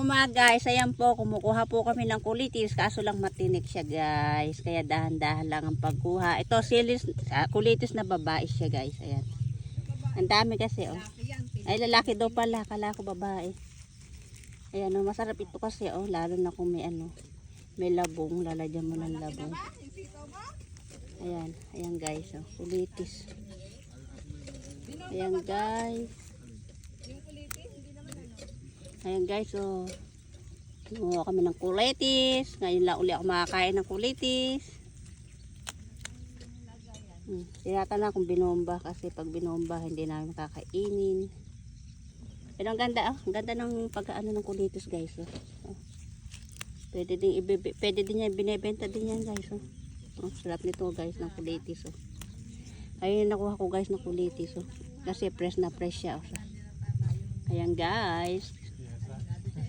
Mga guys, ayan po, kumukuha po kami ng kulitis, kaso lang matinik siya guys. Kaya dahan-dahan lang ang pagkuha. Ito, silis, ah, kulitis na babae siya guys. Ayan. Ang dami kasi oh. Ay, lalaki daw pala, kala ko babae. Ayan oh, masarap ito kasi oh, lalo na kung may ano, may labong, lalagyan mo ng labong. Ayan, ayan guys oh, kulitis. Ayan guys. Ayan guys, so kumuha kami ng kulitis. Ngayon lang uli ako makakain ng kulitis. Hmm. Tinata na akong binomba kasi pag binomba hindi namin kakainin. Pero ang ganda, oh, ang ganda ng pag-ano ng kulitis guys. Oh. Oh. Pwede din ibibi, pwede din yan binebenta din yan guys. Oh. Oh, sarap nito guys ng kulitis. Oh. Ayun nakuha ko guys ng kulitis. Oh. Kasi fresh na fresh siya. Oh. Ayan guys.